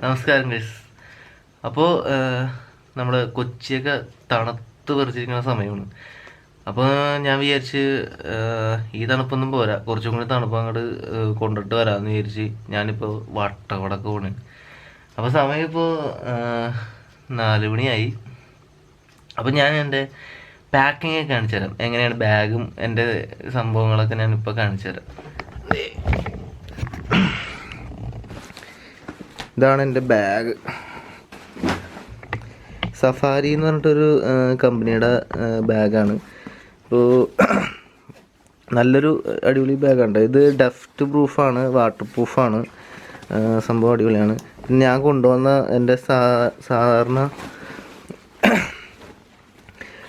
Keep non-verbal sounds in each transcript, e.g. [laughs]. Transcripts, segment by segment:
നമസ്കാരം ഗൈസ് അപ്പോൾ നമ്മൾ കൊച്ചിയൊക്കെ തണുത്ത് പറിച്ചിരിക്കുന്ന സമയമാണ്. അപ്പോൾ ഞാൻ വിചാരിച്ച് ഈ തണുപ്പൊന്നും പോരാ. കുറച്ചും കൂടി തണുപ്പ് അങ്ങോട്ട് കൊണ്ടിട്ട് വരാമെന്ന് വിചാരിച്ച് ഞാനിപ്പോൾ വട്ടവടക്ക് പോണ്. അപ്പോൾ സമയം ഇപ്പോൾ നാല് മണിയായി. അപ്പോൾ ഞാൻ എന്റെ പാക്കിങ്ങൊക്കെ കാണിച്ചു തരാം എങ്ങനെയാണ് ബാഗും എന്റെ സംഭവങ്ങളൊക്കെ ഞാനിപ്പോൾ കാണിച്ചു തരാം ഇതാണ് എന്റെ ബാഗ്. സഫാരി എന്ന് പറഞ്ഞിട്ടൊരു കമ്പനിയുടെ ബാഗാണ്. അപ്പോൾ നല്ലൊരു അടിപൊളി ബാഗാണ്. ഇത് ഡസ്റ്റ് പ്രൂഫാണ് വാട്ടർ പ്രൂഫാണ്. സംഭവം അടിപൊളിയാണ്. ഞാൻ കൊണ്ടുവന്ന എന്റെ സാധാരണ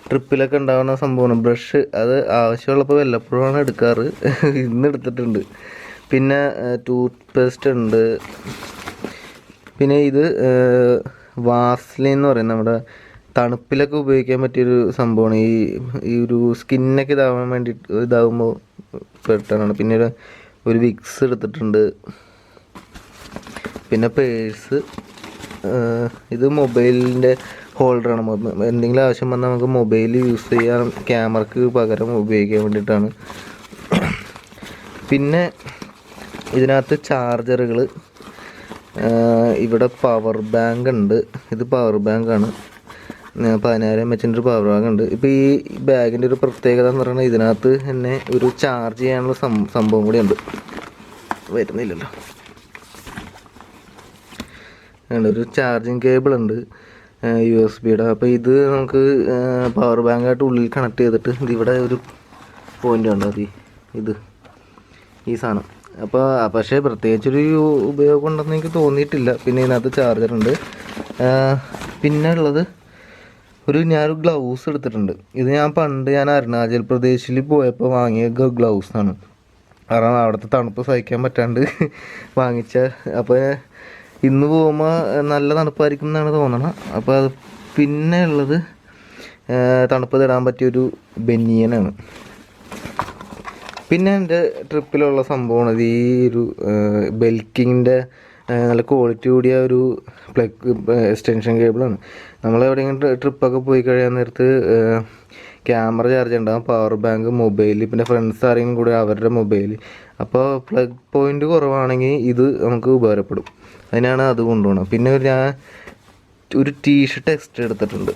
ട്രിപ്പിലൊക്കെ ഉണ്ടാകുന്ന സംഭവമാണ്. ബ്രഷ് അത് ആവശ്യമുള്ളപ്പോൾ വല്ലപ്പോഴാണ് എടുക്കാറ്. [laughs] ഇന്ന് എടുത്തിട്ടുണ്ട്. പിന്നെ ടൂത്ത് പേസ്റ്റ് ഉണ്ട്. പിന്നെ ഇത് വാസ്ലിൻ എന്ന് പറയുന്ന നമ്മുടെ തണുപ്പിലൊക്കെ ഉപയോഗിക്കാൻ പറ്റിയൊരു സംഭവമാണ്. ഈ ഈ ഒരു സ്കിന്നൊക്കെ ഇതാവാൻ വേണ്ടി ഇതാകുമ്പോൾ പെട്ടാണ് പിന്നെ ഒരു ഒരു വിക്സ് എടുത്തിട്ടുണ്ട്. പിന്നെ പേഴ്സ് ഇത് മൊബൈലിന്റെ ഹോൾഡറാണ്. എന്തെങ്കിലും ആവശ്യം വന്നാൽ നമുക്ക് മൊബൈൽ യൂസ് ചെയ്യാൻ ക്യാമറക്ക് പകരം ഉപയോഗിക്കാൻ വേണ്ടിയിട്ടാണ്. പിന്നെ ഇതിനകത്ത് ചാർജറുകൾ ഇവിടെ പവർ ബാങ്ക് ഉണ്ട്. ഇത് പവർ ബാങ്കാണ് പതിനായിരം എച്ചിന്റെ ഒരു പവർ ബാങ്ക് ഉണ്ട്. ഇപ്പോൾ ഈ ബാഗിന്റെ ഒരു പ്രത്യേകത എന്ന് പറയുന്നത് ഇതിനകത്ത് തന്നെ ഒരു ചാർജ് ചെയ്യാനുള്ള സംഭവം കൂടി ഉണ്ട്. വരുന്നില്ലല്ലോ. ഒരു ചാർജിങ് കേബിൾ ഉണ്ട്. യു എസ് ബിയുടെ അപ്പോൾ ഇത് നമുക്ക് പവർ ബാങ്കായിട്ട് ഉള്ളിൽ കണക്ട് ചെയ്തിട്ട് ഇവിടെ ഒരു പോയിന്റ് ഉണ്ട് അത് ഇത് ഈ സാധനം. അപ്പോൾ പക്ഷേ പ്രത്യേകിച്ചൊരു ഉപയോഗം ഉണ്ടെന്ന് എനിക്ക് തോന്നിയിട്ടില്ല. പിന്നെ ഇതിനകത്ത് ചാർജർ ഉണ്ട്. പിന്നെ ഉള്ളത് ഒരു ഞാനൊരു ഗ്ലൗസ് എടുത്തിട്ടുണ്ട്. ഇത് ഞാൻ പണ്ട് ഞാൻ അരുണാചൽ പ്രദേശിൽ പോയപ്പോൾ വാങ്ങിയ ഗ്ലൗസ് ആണ്. കാരണം അവിടുത്തെ തണുപ്പ് സഹിക്കാൻ പറ്റാണ്ട് [laughs] വാങ്ങിച്ച. അപ്പോൾ ഇന്ന് പോകുമ്പോൾ നല്ല തണുപ്പായിരിക്കും എന്നാണ് തോന്നണം. അപ്പോൾ അത് പിന്നെ ഉള്ളത് തണുപ്പ് പറ്റിയ പറ്റിയൊരു ബനിയനാണ്. പിന്നെ എന്റെ ട്രിപ്പിലുള്ള സംഭവമാണ് ഈ ഒരു ബെൽക്കിങ്ങിന്റെ നല്ല ക്വാളിറ്റി കൂടിയ ഒരു പ്ലഗ് എക്സ്റ്റൻഷൻ കേബിളാണ് നമ്മൾ എവിടെയെങ്കിലും ട്രിപ്പൊക്കെ പോയി കഴിയാൻ നേരത്ത് ക്യാമറ ചാർജ് ഉണ്ടാകും പവർ ബാങ്ക് മൊബൈൽ പിന്നെ ഫ്രണ്ട്സ് ആരെങ്കിലും കൂടെ അവരുടെ മൊബൈൽ അപ്പോൾ പ്ലഗ് പോയിന്റ് കുറവാണെങ്കിൽ ഇത് നമുക്ക് ഉപകാരപ്പെടും. അതിനാണ് അത് കൊണ്ടുപോകണം പിന്നെ ഞാൻ ഒരു ടീഷർട്ട് എക്സ്ട്രാ എടുത്തിട്ടുണ്ട്.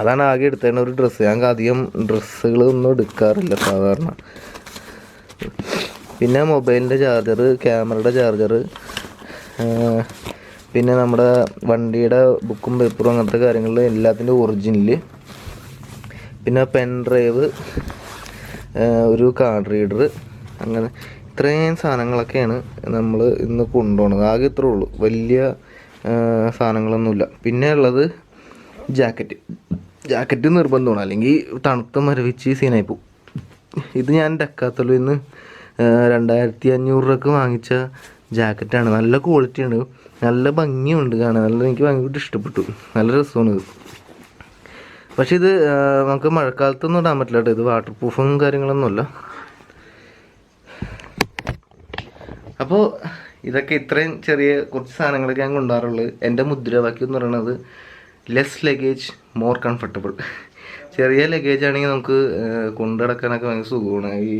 അതാണ് ആകെ എടുത്തേണ്ട ഒരു ഡ്രസ്സ് ഞങ്ങൾക്ക് അധികം ഡ്രസ്സുകൾ ഒന്നും എടുക്കാറില്ല സാധാരണ. പിന്നെ മൊബൈലിന്റെ ചാർജർ ക്യാമറയുടെ ചാർജർ പിന്നെ നമ്മുടെ വണ്ടിയുടെ ബുക്കും പേപ്പറും അങ്ങനത്തെ കാര്യങ്ങളിൽ എല്ലാത്തിന്റെ ഒറിജിനൽ പിന്നെ പെൻ ഡ്രൈവ് ഒരു കാർഡ് റീഡർ അങ്ങനെ ഇത്രയും സാധനങ്ങളൊക്കെയാണ് നമ്മൾ ഇന്ന് കൊണ്ടുപോകുന്നത് ആകെ ഇത്രേ ഉള്ളൂ. വലിയ സാധനങ്ങളൊന്നുമില്ല. പിന്നെ ഉള്ളത് ജാക്കറ്റ് ജാക്കറ്റ് നിർബന്ധമാണ്. അല്ലെങ്കിൽ തണുത്ത മരവിച്ച് സീനായി പോകും ഇത് ഞാൻ ഡക്കാത്തുള്ളൂ. ഇന്ന് രണ്ടായിരത്തി അഞ്ഞൂറ് രൂപക്ക് വാങ്ങിച്ച ജാക്കറ്റാണ്. നല്ല ക്വാളിറ്റി ഉണ്ട്. നല്ല ഭംഗിയുണ്ട് കാണാൻ. നല്ല എനിക്ക് ഭയങ്കര ഇഷ്ടപ്പെട്ടു. നല്ല രസമാണ് ഇത്. പക്ഷേ ഇത് നമുക്ക് മഴക്കാലത്തൊന്നും ഇടാൻ പറ്റില്ല കേട്ടോ. ഇത് വാട്ടർ പ്രൂഫും കാര്യങ്ങളൊന്നുമല്ല അപ്പോൾ ഇതൊക്കെ ഇത്രയും ചെറിയ കുറച്ച് സാധനങ്ങളൊക്കെ ഞാൻ കൊണ്ടുപോകാറുള്ളത് എന്റെ മുദ്രാവാക്യം എന്ന് പറയുന്നത് ലെസ് ലഗേജ് മോർ കംഫർട്ടബിൾ ചെറിയ ലഗേജ് ആണെങ്കിൽ നമുക്ക് കൊണ്ടു നടക്കാനൊക്കെ ഭയങ്കര സുഖമാണ്. ഈ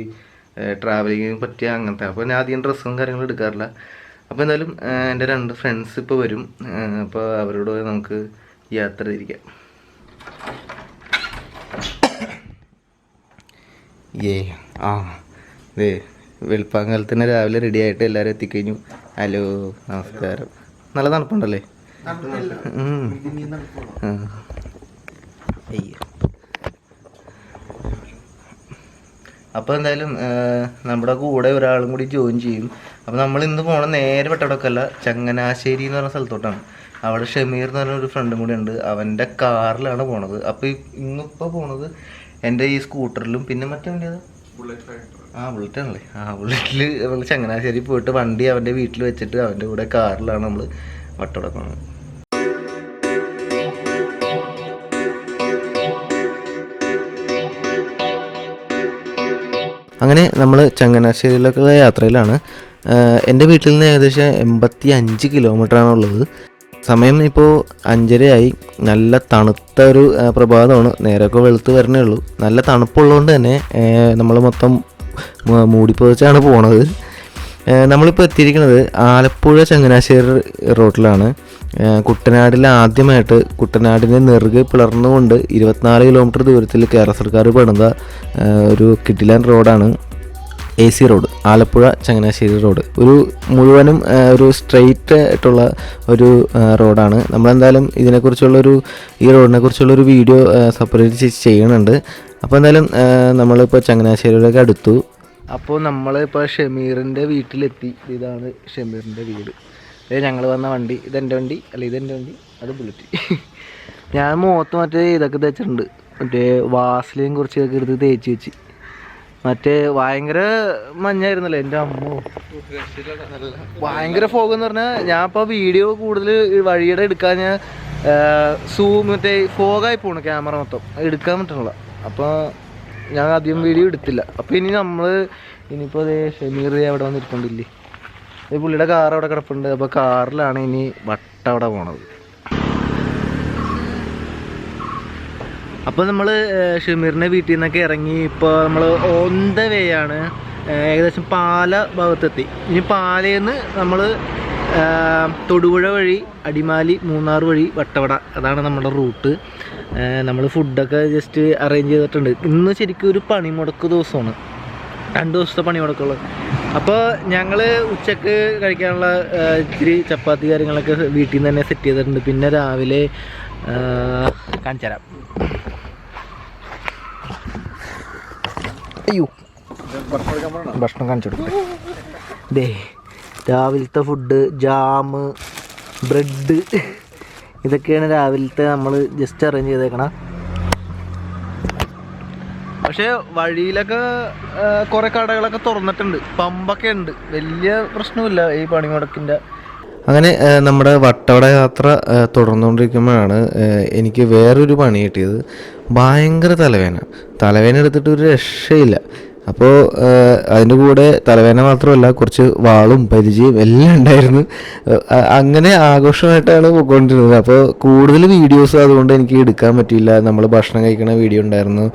ട്രാവലിങ്ങിന് പറ്റിയ അങ്ങനത്തെ. അപ്പോൾ ഞാൻ അധികം ഡ്രസ്സും കാര്യങ്ങളും എടുക്കാറില്ല. അപ്പോൾ എന്തായാലും എന്റെ രണ്ട് ഫ്രണ്ട്സ് ഇപ്പോൾ വരും. അപ്പോൾ അവരോട് നമുക്ക് യാത്ര തിരിക്കാം. [coughs] ഏ ആ ദേ വെളുപ്പാങ്കാലത്ത് തന്നെ രാവിലെ റെഡി ആയിട്ട് എല്ലാവരും എത്തിക്കഴിഞ്ഞു. ഹലോ നമസ്കാരം. നല്ല തണുപ്പുണ്ടല്ലേ. അയ്യോ. അപ്പോൾ എന്തായാലും നമ്മുടെ കൂടെ ഒരാളും കൂടി ജോയിൻ ചെയ്യും. അപ്പോൾ നമ്മൾ ഇന്ന് പോകണം നേരെ വെട്ടടക്കല്ല ചങ്ങനാശ്ശേരി എന്ന് പറഞ്ഞ സ്ഥലത്തോട്ടാണ്. അവിടെ ഷമീർ എന്ന് പറഞ്ഞ ഒരു ഫ്രണ്ടും കൂടി ഉണ്ട്. അവന്റെ കാറിലാണ് പോണത്. അപ്പോൾ ഇന്നിപ്പോൾ പോണത് എന്റെ ഈ സ്കൂട്ടറിലും പിന്നെ മറ്റേ വണ്ടി ഏതാ? ആ ബുള്ളറ്റ് ആണല്ലേ. ആ ബുള്ളറ്റിൽ നമ്മൾ ചങ്ങനാശ്ശേരി പോയിട്ട് വണ്ടി അവന്റെ വീട്ടിൽ വെച്ചിട്ട് അവന്റെ കൂടെ കാറിലാണ് നമ്മൾ വട്ടടക്കുന്നത് അങ്ങനെ നമ്മൾ ചങ്ങനാശ്ശേരിയിലേക്കുള്ള യാത്രയിലാണ്. എന്റെ വീട്ടിൽ നിന്ന് ഏകദേശം എൺപത്തി അഞ്ച് കിലോമീറ്ററാണ് ഉള്ളത്. സമയം ഇപ്പോൾ അഞ്ചരയായി. നല്ല തണുത്ത ഒരു പ്രഭാതമാണ്. നേരമൊക്കെ വെളുത്ത് വരണേ ഉള്ളൂ. നല്ല തണുപ്പുള്ളതുകൊണ്ട് തന്നെ നമ്മൾ മൊത്തം മൂടിപ്പോച്ചാണ് പോണത്. നമ്മളിപ്പോൾ എത്തിയിരിക്കുന്നത് ആലപ്പുഴ ചങ്ങനാശ്ശേരി ഏ, കുട്ടനാടിൽ ആദ്യമായിട്ട് കുട്ടനാടിനെ നെറുകെ പിളർന്നുകൊണ്ട് ഇരുപത്തിനാല് കിലോമീറ്റർ ദൂരത്തിൽ കേരള സർക്കാർ പണിത ഒരു കിഡിലാൻ റോഡാണ് A C road Alappuzha Changanassery road. ഒരു മുഴുവനും ഒരു സ്ട്രെയിറ്റ് ആയിട്ടുള്ള ഒരു റോഡാണ്. നമ്മളെന്തായാലും ഇതിനെക്കുറിച്ചുള്ളൊരു ഈ റോഡിനെ കുറിച്ചുള്ളൊരു വീഡിയോ സെപ്പറേറ്റ് ചെയ്യുന്നുണ്ട് അപ്പോൾ എന്തായാലും നമ്മളിപ്പോൾ ചങ്ങനാശ്ശേരിയിലേക്ക് അടുത്തു. അപ്പോൾ നമ്മളിപ്പോൾ ഷമീറിന്റെ വീട്ടിലെത്തി. ഇതാണ് ഷമീറിന്റെ വീട്. ഇത് ഞങ്ങൾ വന്ന വണ്ടി ഇതെന്റെ വണ്ടി അല്ല ഇതെന്റെ വണ്ടി അത് ബുള്ളറ്റ് [laughs] ഞാൻ മുഖത്ത് മറ്റേ ഇതൊക്കെ തേച്ചിട്ടുണ്ട്. മറ്റേ വാസലിയും കുറച്ച് ഇതൊക്കെ എടുത്ത് തേച്ച് വെച്ച്. മറ്റേ ഭയങ്കര മഞ്ഞായിരുന്നല്ലോ എന്റെ അമ്മോ. ഭയങ്കര ഫോഗ് എന്ന് പറഞ്ഞാൽ ഞാൻ ഇപ്പോൾ വീഡിയോ കൂടുതൽ വഴിയുടെ എടുക്കാൻ ഞാൻ സൂം മറ്റേ ഫോഗായി പോണു ക്യാമറ മൊത്തം. എടുക്കാൻ പറ്റണില്ല. അപ്പോൾ ഞാൻ അധികം വീഡിയോ എടുത്തില്ല. അപ്പോൾ ഇനി നമ്മൾ ഇനിയിപ്പോൾ ഷമീർ അവിടെ വന്നിരിക്കണ്ടില്ലേ ഈ പുള്ളിയുടെ കാർ അവിടെ കിടപ്പുണ്ട്. അപ്പോൾ കാറിലാണ് ഇനി വട്ട അവിടെ പോണത്. അപ്പോൾ നമ്മൾ ഷമീറിന്റെ വീട്ടിൽ നിന്നൊക്കെ ഇറങ്ങി. ഇപ്പോൾ നമ്മൾ ഓൺ ദ വേ ആണ് ഏകദേശം പാല ഭാഗത്തെത്തി. ഇനി പാലയിൽ നിന്ന് നമ്മൾ തൊടുപുഴ വഴി അടിമാലി മൂന്നാർ വഴി വട്ടവട. അതാണ് നമ്മുടെ റൂട്ട്. നമ്മൾ ഫുഡൊക്കെ ജസ്റ്റ് അറേഞ്ച് ചെയ്തിട്ടുണ്ട്. ഇന്ന് ശരിക്കും ഒരു പണിമുടക്ക് ദിവസമാണ്. രണ്ട് ദിവസത്തെ പണിമുടക്കുള്ളത് അപ്പോൾ ഞങ്ങൾ ഉച്ചയ്ക്ക് കഴിക്കാനുള്ള ഇച്ചിരി ചപ്പാത്തി കാര്യങ്ങളൊക്കെ വീട്ടിൽ നിന്ന് തന്നെ സെറ്റ് ചെയ്തിട്ടുണ്ട്. പിന്നെ രാവിലെ കാണിച്ചു തരാം അയ്യോ. ഭക്ഷണം കാണിച്ചു ദേ രാവിലത്തെ ഫുഡ് ജാമ് ബ്രെഡ് ഇതൊക്കെയാണ് രാവിലത്തെ നമ്മൾ ജസ്റ്റ് അറേഞ്ച് ചെയ്തേക്കണ. പക്ഷേ വഴിയിലൊക്കെ കുറേ കടകളൊക്കെ തുറന്നിട്ടുണ്ട്. പമ്പൊക്കെ ഉണ്ട്. വലിയ പ്രശ്നമില്ല ഈ പണിമുടക്കിന്റെ. അങ്ങനെ നമ്മുടെ വട്ടവട യാത്ര തുടർന്നുകൊണ്ടിരിക്കുമ്പോഴാണ് എനിക്ക് വേറൊരു പണി കിട്ടിയത്. ഭയങ്കര തലവേന. തലവേന എടുത്തിട്ട് ഒരു രക്ഷയില്ല. അപ്പോൾ അതിന്റെ കൂടെ തലവേദന മാത്രമല്ല കുറച്ച് വാളും പരിചയം എല്ലാം ഉണ്ടായിരുന്നു. അങ്ങനെ ആഘോഷമായിട്ടാണ് പോയിക്കൊണ്ടിരുന്നത്. അപ്പോൾ കൂടുതൽ വീഡിയോസ് അതുകൊണ്ട് എനിക്ക് എടുക്കാൻ പറ്റിയില്ല. നമ്മൾ ഭക്ഷണം കഴിക്കണ വീഡിയോ ഉണ്ടായിരുന്നു.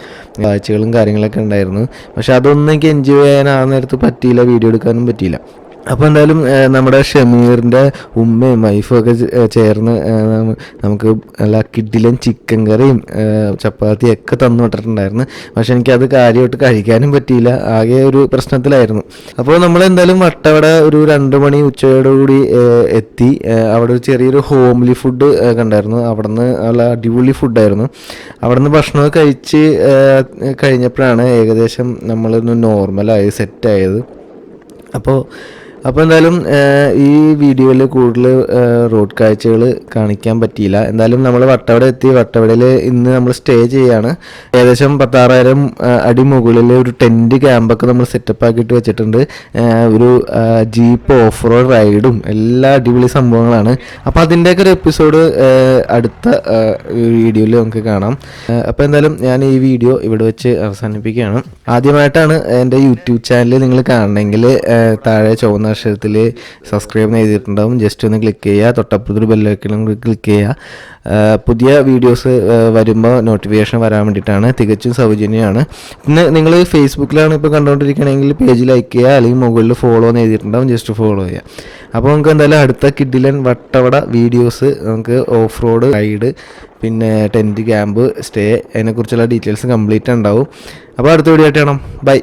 കാഴ്ചകളും കാര്യങ്ങളൊക്കെ ഉണ്ടായിരുന്നു. പക്ഷെ അതൊന്നും എനിക്ക് എൻജോയ് ചെയ്യാൻ ആ നേരത്ത് പറ്റിയില്ല. വീഡിയോ എടുക്കാനും പറ്റിയില്ല. അപ്പോൾ എന്തായാലും നമ്മുടെ ഷമീറിന്റെ ഉമ്മയും വൈഫും ഒക്കെ ചേർന്ന് നമുക്ക് നല്ല കിഡിലും ചിക്കൻ കറിയും ചപ്പാത്തിയും ഒക്കെ തന്നു വിട്ടിട്ടുണ്ടായിരുന്നു. പക്ഷെ എനിക്കത് കാര്യമായിട്ട് കഴിക്കാനും പറ്റിയില്ല. ആകെ ഒരു പ്രശ്നത്തിലായിരുന്നു. അപ്പോൾ നമ്മൾ എന്തായാലും വട്ടവട ഒരു രണ്ട് മണി ഉച്ചയോടുകൂടി കൂടി എത്തി. അവിടെ ഒരു ചെറിയൊരു ഹോംലി ഫുഡ് കണ്ടായിരുന്നു. അവിടെ നിന്ന് നല്ല അടിപൊളി ഫുഡായിരുന്നു അവിടെ നിന്ന് ഭക്ഷണമൊക്കെ കഴിച്ച് കഴിഞ്ഞപ്പോഴാണ് ഏകദേശം നമ്മളൊന്ന് നോർമലായി സെറ്റായത് അപ്പോൾ അപ്പോൾ എന്തായാലും ഈ വീഡിയോയിൽ കൂടുതൽ റോഡ് കാഴ്ചകൾ കാണിക്കാൻ പറ്റിയില്ല. എന്തായാലും നമ്മൾ വട്ടവട എത്തി. വട്ടവടയിൽ ഇന്ന് നമ്മൾ സ്റ്റേ ചെയ്യാണ്. ഏകദേശം പത്താറായിരം അടി മുകളിൽ ഒരു ടെന്റ് ക്യാമ്പൊക്കെ നമ്മൾ സെറ്റപ്പ് ആക്കിയിട്ട് വെച്ചിട്ടുണ്ട്. ഒരു ജീപ്പ് ഓഫ് റോഡ് റൈഡും എല്ലാ അടിപൊളി സംഭവങ്ങളാണ്. അപ്പോൾ അതിന്റെയൊക്കെ ഒരു എപ്പിസോഡ് അടുത്ത വീഡിയോയിൽ നമുക്ക് കാണാം. അപ്പോൾ എന്തായാലും ഞാൻ ഈ വീഡിയോ ഇവിടെ വെച്ച് അവസാനിപ്പിക്കുകയാണ്. ആദ്യമായിട്ടാണ് എന്റെ യൂട്യൂബ് ചാനൽ നിങ്ങൾ കാണണമെങ്കിൽ താഴെ ചുവന്ന അക്ഷരത്തിൽ സബ്സ്ക്രൈബ് ചെയ്തിട്ടുണ്ടാവും. ജസ്റ്റ് ഒന്ന് ക്ലിക്ക് ചെയ്യുക. തൊട്ടപ്പുറത്തൊരു ബെല്ലൈക്കണം ക്ലിക്ക് ചെയ്യുക. പുതിയ വീഡിയോസ് വരുമ്പോൾ നോട്ടിഫിക്കേഷൻ വരാൻ വേണ്ടിയിട്ടാണ്. തികച്ചും സൗജന്യമാണ്. പിന്നെ നിങ്ങൾ ഫേസ്ബുക്കിലാണ് ഇപ്പോൾ കണ്ടുകൊണ്ടിരിക്കുകയാണെങ്കിൽ പേജ് ലൈക്ക് ചെയ്യുക. അല്ലെങ്കിൽ മുകളിൽ ഫോളോ എന്ന് എഴുതിയിട്ടുണ്ടാവും. ജസ്റ്റ് ഫോളോ ചെയ്യുക. അപ്പോൾ നമുക്ക് എന്തായാലും അടുത്ത കിഡിലൻ വട്ടവട വീഡിയോസ് നമുക്ക് ഓഫ് റോഡ് റൈഡ് പിന്നെ ടെന്റ് ക്യാമ്പ് സ്റ്റേ അതിനെക്കുറിച്ചുള്ള ഡീറ്റെയിൽസ് കംപ്ലീറ്റ് ഉണ്ടാവും. അപ്പോൾ അടുത്ത വീഡിയോ ആയിട്ട് കാണാം. ബൈ